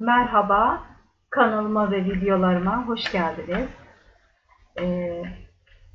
Merhaba, kanalıma ve videolarıma hoş geldiniz. Ee,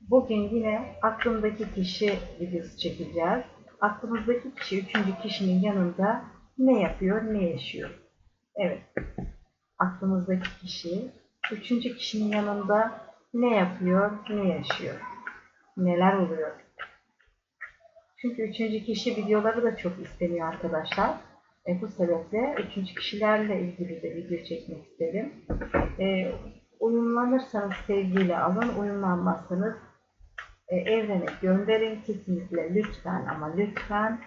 bugün yine aklımdaki kişi videosu çekeceğiz. Aklımızdaki kişi üçüncü kişinin yanında ne yapıyor, ne yaşıyor? Evet, aklımızdaki kişi üçüncü kişinin yanında ne yapıyor, ne yaşıyor? Neler oluyor? Çünkü üçüncü kişi videoları da çok isteniyor arkadaşlar. E, bu sebeple üçüncü kişilerle ilgili de video çekmek istedim. E, uyumlanırsanız sevgiyle alın, uyumlanmazsanız e, evrene gönderin kesinlikle lütfen ama lütfen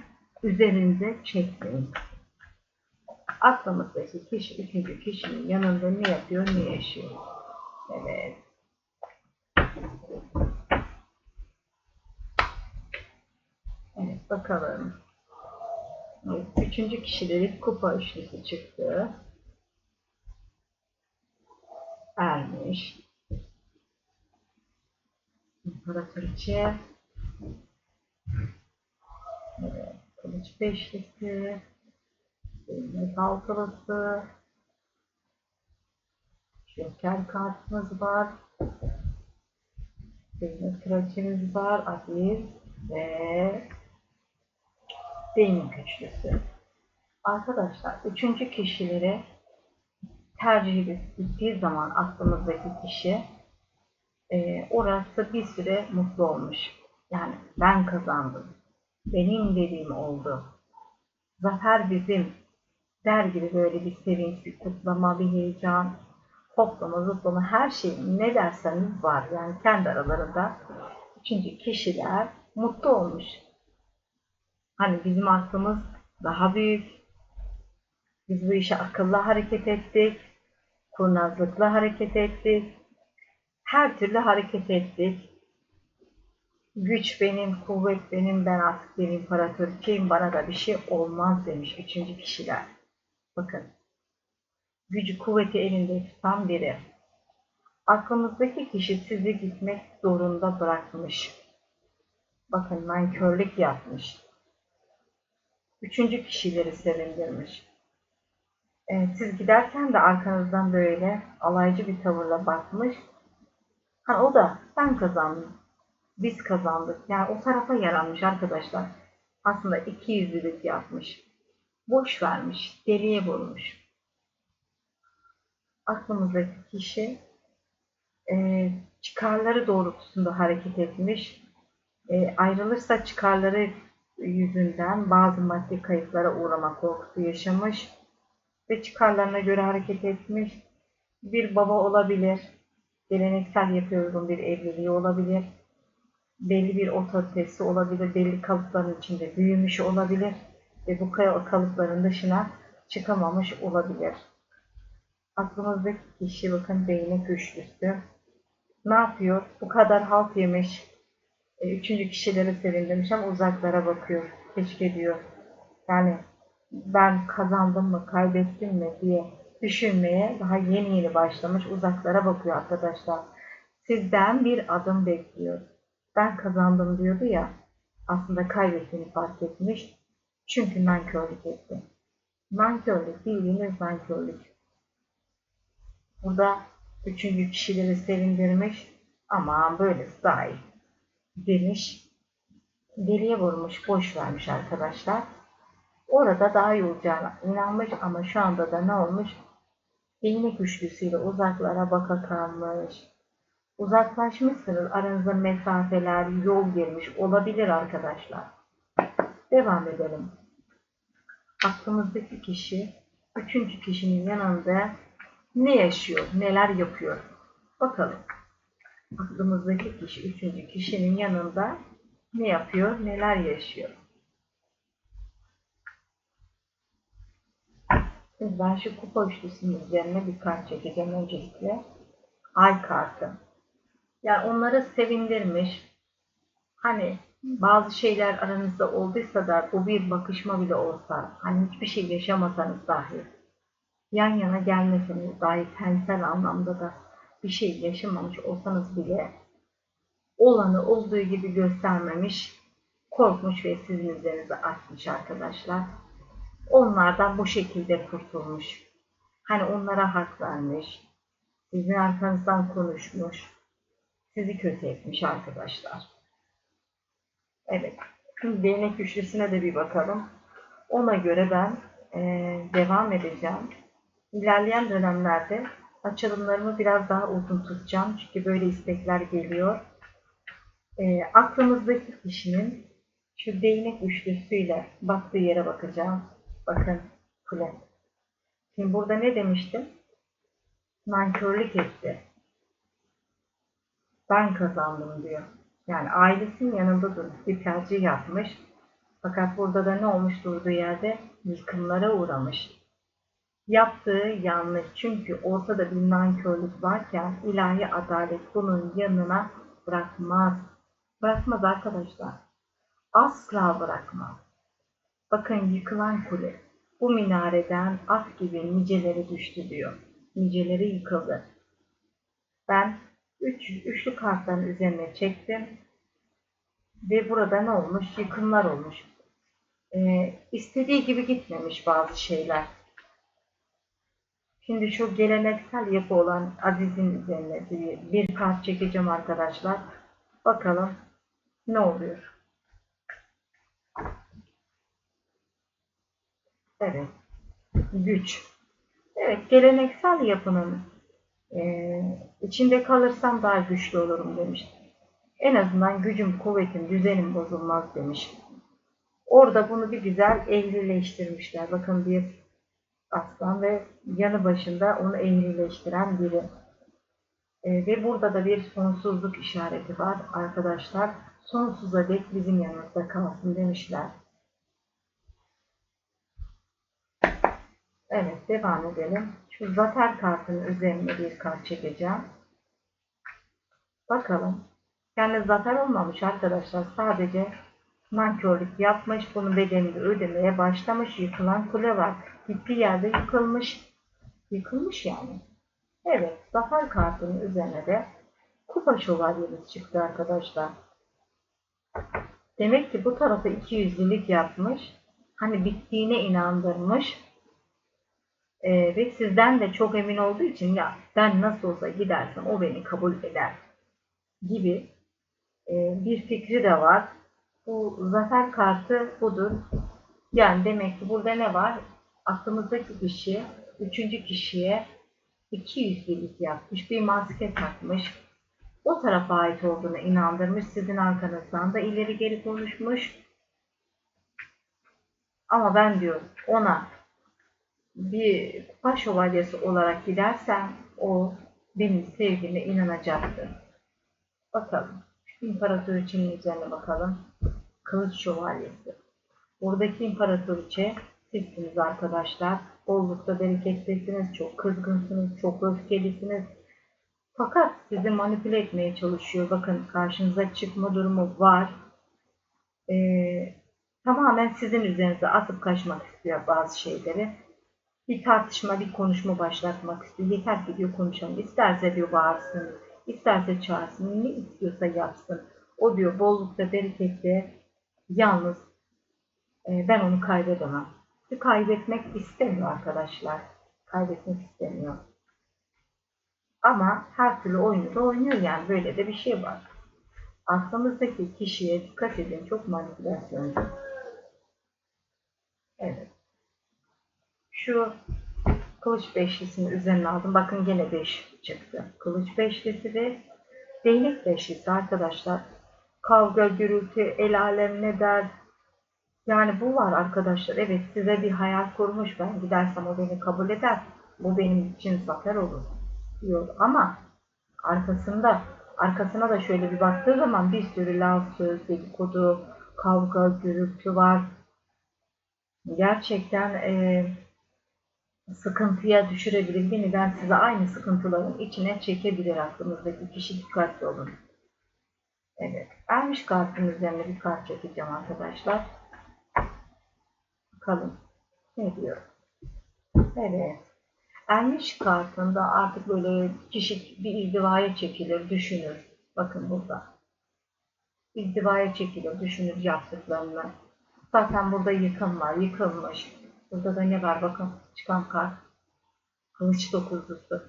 üzerinize çekmeyin. Aklımızdaki kişi üçüncü kişinin yanında ne yapıyor, ne yaşıyor? Evet. Evet bakalım. Üçüncü kişileri kupa üçlüsü çıktı. Ermiş. İmparatoriçe. Evet, kılıç beşlisi. Değnek altılısı. Joker kartımız var. Değnek kraliçemiz var. Aziz ve değnek üçlüsü. Arkadaşlar üçüncü kişileri tercih ettiği zaman aklımızdaki kişi e, orası bir süre mutlu olmuş. Yani ben kazandım. Benim dediğim oldu. Zafer bizim der gibi böyle bir sevinç, bir kutlama, bir heyecan, hoplama, zıplama her şey ne derseniz var. Yani kendi aralarında üçüncü kişiler mutlu olmuş. Hani bizim aklımız daha büyük. Biz bu işe akıllı hareket ettik. Kurnazlıkla hareket ettik. Her türlü hareket ettik. Güç benim, kuvvet benim, ben artık bir imparatoriçeyim, bana da bir şey olmaz demiş üçüncü kişiler. Bakın, gücü kuvveti elinde tutan biri. Aklımızdaki kişi sizi gitmek zorunda bırakmış. Bakın nankörlük yapmış. Üçüncü kişileri sevindirmiş. Ee, siz giderken de arkanızdan böyle alaycı bir tavırla bakmış. Ha o da ben kazandım. Biz kazandık. Yani o tarafa yaranmış arkadaşlar. Aslında iki yüzlülük yapmış. Boş vermiş. Deliye vurmuş. Aklımızdaki kişi e, çıkarları doğrultusunda hareket etmiş. E, ayrılırsa çıkarları yüzünden bazı maddi kayıplara uğrama korkusu yaşamış ve çıkarlarına göre hareket etmiş. Bir baba olabilir, geleneksel yapıya uygun bir evliliği olabilir, belli bir otoritesi olabilir, belli kalıpların içinde büyümüş olabilir ve bu kalıpların dışına çıkamamış olabilir. Aklımızdaki kişi bakın değnek güçlüsü. Ne yapıyor? Bu kadar halt yemiş, üçüncü kişileri sevindirmiş ama uzaklara bakıyor. Keşke diyor. Yani ben kazandım mı, kaybettim mi diye düşünmeye daha yeni yeni başlamış. Uzaklara bakıyor arkadaşlar. Sizden bir adım bekliyor. Ben kazandım diyordu ya. Aslında kaybettiğini fark etmiş. Çünkü nankörlük etti. Nankörlük bildiğiniz nankörlük. Burada üçüncü kişileri sevindirmiş. Ama böylesi daha iyi demiş. Deliye vurmuş, boş vermiş arkadaşlar. Orada daha iyi olacağına inanmış ama şu anda da ne olmuş? Değnek güçlüsüyle uzaklara baka kalmış. Uzaklaşmışsınız. Aranızda mesafeler, yol girmiş olabilir arkadaşlar. Devam edelim. Aklımızdaki kişi, üçüncü kişinin yanında ne yaşıyor, neler yapıyor? Bakalım aklımızdaki kişi, üçüncü kişinin yanında ne yapıyor, neler yaşıyor? Şimdi ben şu kupa üçlüsünün üzerine bir kart çekeceğim öncelikle. Ay kartı. Yani onları sevindirmiş. Hani bazı şeyler aranızda olduysa da bu bir bakışma bile olsa, hani hiçbir şey yaşamasanız dahi, yan yana gelmeseniz dahi tensel anlamda da bir şey yaşamamış olsanız bile olanı olduğu gibi göstermemiş, korkmuş ve sizin üzerinize atmış arkadaşlar. Onlardan bu şekilde kurtulmuş. Hani onlara hak vermiş. Sizin arkanızdan konuşmuş. Sizi kötü etmiş arkadaşlar. Evet. Değnek üçlüsüne de bir bakalım. Ona göre ben eee, devam edeceğim. İlerleyen dönemlerde açılımlarımı biraz daha uzun tutacağım. Çünkü böyle istekler geliyor. Eee, aklımızdaki kişinin şu değnek üçlüsüyle baktığı yere bakacağım. Bakın kule. Şimdi burada ne demiştim? Nankörlük etti. Ben kazandım diyor. Yani ailesinin yanında durup bir tercih yapmış. Fakat burada da ne olmuş durduğu yerde yıkımlara uğramış. Yaptığı yanlış çünkü ortada bir nankörlük varken ilahi adalet bunun yanına bırakmaz. Bırakmaz arkadaşlar. Asla bırakmaz. Bakın yıkılan kule. Bu minareden at gibi niceleri düştü diyor. Niceleri yıkıldı. Ben üç, üçlü kartların üzerine çektim. Ve burada ne olmuş? Yıkımlar olmuş. Ee, istediği gibi gitmemiş bazı şeyler. Şimdi şu geleneksel yapı olan Aziz'in üzerine bir, kart çekeceğim arkadaşlar. Bakalım ne oluyor. Evet. Güç. Evet, geleneksel yapının eee, içinde kalırsam daha güçlü olurum demiş. En azından gücüm, kuvvetim, düzenim bozulmaz demiş. Orada bunu bir güzel ehlileştirmişler. Bakın bir aslan ve yanı başında onu ehlileştiren biri. Eee, ve burada da bir sonsuzluk işareti var arkadaşlar. Sonsuza dek bizim yanımızda kalsın demişler. Evet, devam edelim. Şu zafer kartının üzerine bir kart çekeceğim. Bakalım. Yani zafer olmamış arkadaşlar. Sadece nankörlük yapmış. Bunun bedelini ödemeye başlamış. Yıkılan kule var. Gittiği yerde yıkılmış. Yıkılmış yani. Evet, zafer kartının üzerine de kupa şövalyemiz çıktı arkadaşlar. Demek ki bu tarafa 200'lülük yapmış. Hani bittiğine inandırmış. Ee, ve sizden de çok emin olduğu için ya ben nasıl olsa gidersem o beni kabul eder gibi e, bir fikri de var. Bu zafer kartı budur. Yani demek ki burada ne var? Aklımızdaki kişi üçüncü kişiye 200 birlik yapmış, bir maske takmış. O tarafa ait olduğuna inandırmış. Sizin arkanızdan da ileri geri konuşmuş. Ama ben diyor ona bir kupa şövalyesi olarak gidersem o benim sevgime inanacaktır. Bakalım. İmparatoriçenin üzerine bakalım. Kılıç şövalyesi. Buradaki imparatoriçe sizsiniz arkadaşlar. Bollukta berekettesiniz. Çok kızgınsınız. Çok öfkelisiniz. Fakat sizi manipüle etmeye çalışıyor. Bakın karşınıza çıkma durumu var. Ee, tamamen sizin üzerinize atıp kaçmak istiyor bazı şeyleri bir tartışma, bir konuşma başlatmak istiyor. Yeter ki diyor konuşalım. İsterse diyor bağırsın, isterse çağırsın, ne istiyorsa yapsın. O diyor bollukta, berekette, yalnız e, ben onu kaybedemem. Bir kaybetmek istemiyor arkadaşlar. Kaybetmek istemiyor. Ama her türlü oyunu da oynuyor yani böyle de bir şey var. Aklımızdaki kişiye dikkat edin çok manipülasyoncu. Evet şu kılıç beşlisini üzerine aldım. Bakın gene 5 çıktı. Kılıç beşlisi ve değnek beşlisi arkadaşlar. Kavga, gürültü, el alem ne der. Yani bu var arkadaşlar. Evet size bir hayal kurmuş. Ben gidersem o beni kabul eder. Bu benim için zafer olur diyor. Ama arkasında arkasına da şöyle bir baktığı zaman bir sürü laf, söz, dedikodu, kavga, gürültü var. Gerçekten eee sıkıntıya düşürebilir. Yeniden size aynı sıkıntıların içine çekebilir aklınızdaki kişi dikkatli olun. Evet. Ermiş kartın üzerine bir kart çekeceğim arkadaşlar. Bakalım. Ne diyor? Evet. Ermiş kartında artık böyle kişi bir izdivaya çekilir, düşünür. Bakın burada. İzdivaya çekilir, düşünür yaptıklarını. Zaten burada yıkım var, yıkılmış. Burada da ne var bakın çıkan kart. kılıç dokuzlusu,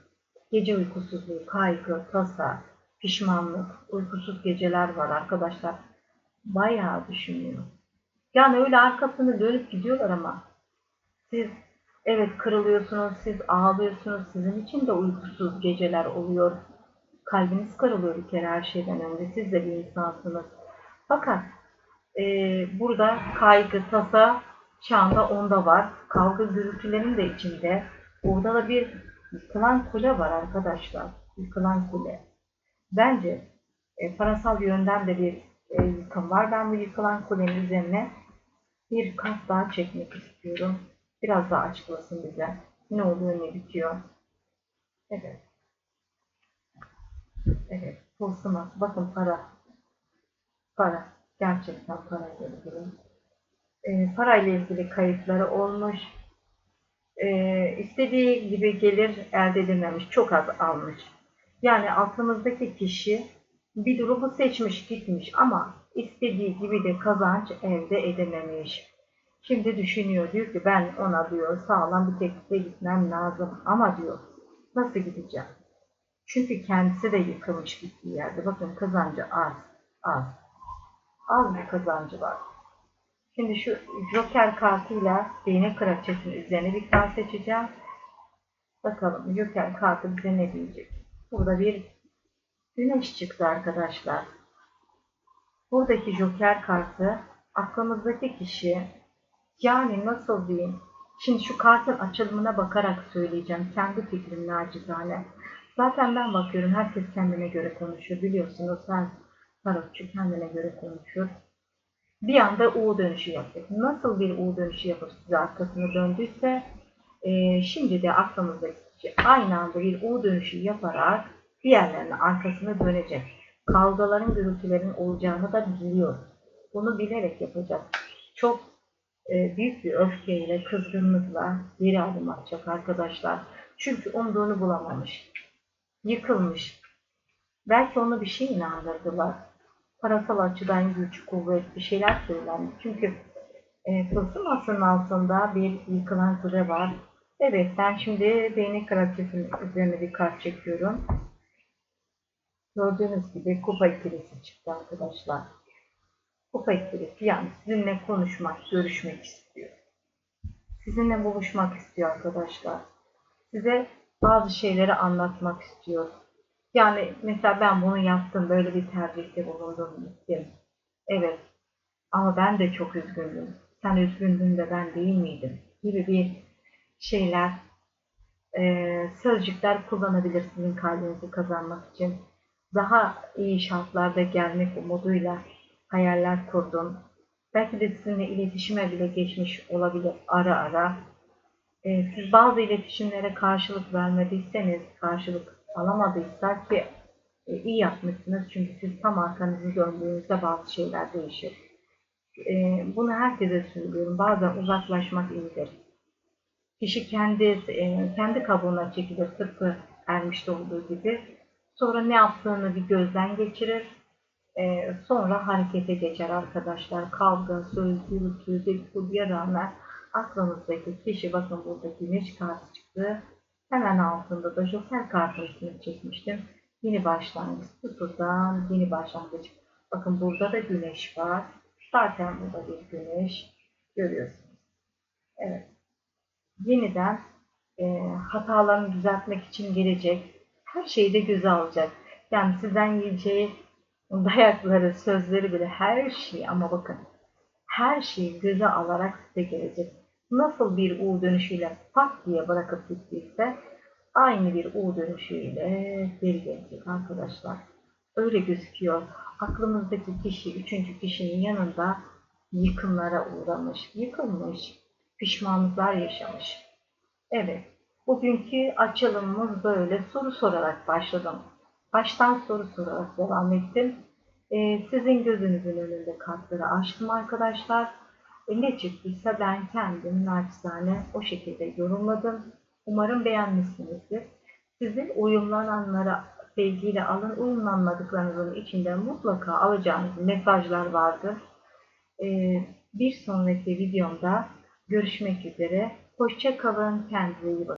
gece uykusuzluğu, kaygı, tasa, pişmanlık, uykusuz geceler var arkadaşlar. Bayağı düşünüyor. Yani öyle arkasını dönüp gidiyorlar ama siz evet kırılıyorsunuz, siz ağlıyorsunuz, sizin için de uykusuz geceler oluyor. Kalbiniz kırılıyor bir kere her şeyden önce. Siz de bir insansınız. Fakat e, burada kaygı, tasa çağında onda var. Kavga gürültülerin de içinde. Burada da bir yıkılan kule var arkadaşlar. Yıkılan kule. Bence e, parasal yönden de bir e, yıkım var. Ben bu yıkılan kulenin üzerine bir kat daha çekmek istiyorum. Biraz daha açıklasın bize. Ne oluyor, ne bitiyor. Evet. Evet. Tılsıma. Bakın para. Para. Gerçekten parayla ilgili. E, parayla ilgili kayıpları olmuş. E, istediği gibi gelir elde edememiş. Çok az almış. Yani aklımızdaki kişi bir durumu seçmiş gitmiş ama istediği gibi de kazanç elde edememiş. Şimdi düşünüyor diyor ki ben ona diyor sağlam bir teklifle gitmem lazım ama diyor nasıl gideceğim? Çünkü kendisi de yıkılmış gittiği yerde. Bakın kazancı az. Az. Az bir kazancı var. Şimdi şu Joker kartıyla değnek kraliçesinin üzerine bir kart seçeceğim. Bakalım Joker kartı bize ne diyecek? Burada bir güneş çıktı arkadaşlar. Buradaki Joker kartı aklımızdaki kişi yani nasıl diyeyim? Şimdi şu kartın açılımına bakarak söyleyeceğim. Kendi fikrim nacizane. Zaten ben bakıyorum herkes kendine göre konuşuyor. Biliyorsunuz sen tarotçu kendine göre konuşur. Bir anda U dönüşü yapacak. Nasıl bir U dönüşü yapıp size arkasını döndüyse e, şimdi de aklımızdaki kişi aynı anda bir U dönüşü yaparak diğerlerine arkasını dönecek. Kavgaların, gürültülerin olacağını da biliyor. Bunu bilerek yapacak. Çok e, büyük bir öfkeyle, kızgınlıkla geri adım atacak arkadaşlar. Çünkü umduğunu bulamamış. Yıkılmış. Belki onu bir şey inandırdılar. Parasal açıdan güç, kuvvet bir şeyler söylendi. Çünkü e, tılsım asının altında bir yıkılan kule var. Evet ben şimdi değnek kraliçesinin üzerine bir kart çekiyorum. Gördüğünüz gibi kupa ikilisi çıktı arkadaşlar. Kupa ikilisi yani sizinle konuşmak, görüşmek istiyor. Sizinle buluşmak istiyor arkadaşlar. Size bazı şeyleri anlatmak istiyor. Yani mesela ben bunu yaptım, böyle bir tercihte bulundum, gittim. Evet ama ben de çok üzgündüm. Sen üzgündün de ben değil miydim? Gibi bir şeyler, e, sözcükler kullanabilir sizin kalbinizi kazanmak için. Daha iyi şartlarda gelmek umuduyla hayaller kurdum. Belki de sizinle iletişime bile geçmiş olabilir ara ara. E, siz bazı iletişimlere karşılık vermediyseniz, karşılık alamadıysa ki e, iyi yapmışsınız. Çünkü siz tam arkanızı döndüğünüzde bazı şeyler değişir. E, bunu herkese söylüyorum. Bazen uzaklaşmak iyidir. Kişi kendi e, kendi kabuğuna çekilir tıpkı ermişte olduğu gibi. Sonra ne yaptığını bir gözden geçirir. E, sonra harekete geçer arkadaşlar. Kavga, söz, gürültü, dedikoduya rağmen aklınızdaki kişi bakın burada güneş kartı çıktı. Hemen altında da joker kartını çekmiştim. Yeni başlangıç. Sıfırdan yeni başlangıç. Bakın burada da güneş var. Zaten burada bir güneş. Görüyorsunuz. Evet. Yeniden e, hatalarını düzeltmek için gelecek. Her şeyi de göze alacak. Yani sizden yiyeceği dayakları, sözleri bile her şeyi ama bakın her şeyi göze alarak size gelecek. Nasıl bir U dönüşüyle pat diye bırakıp gittiyse aynı bir U dönüşüyle geri gelecek arkadaşlar. Öyle gözüküyor. Aklımızdaki kişi, üçüncü kişinin yanında yıkımlara uğramış, yıkılmış, pişmanlıklar yaşamış. Evet, bugünkü açılımımız böyle soru sorarak başladım. Baştan soru sorarak devam ettim. Ee, sizin gözünüzün önünde kartları açtım arkadaşlar. E, ne çıktıysa ben kendim naçizane o şekilde yorumladım. Umarım beğenmişsinizdir. Sizin uyumlananlara sevgiyle alın, uyumlanmadıklarınızın içinde mutlaka alacağınız mesajlar vardır. Ee, bir sonraki videomda görüşmek üzere. Hoşça kalın, kendinize iyi bakın.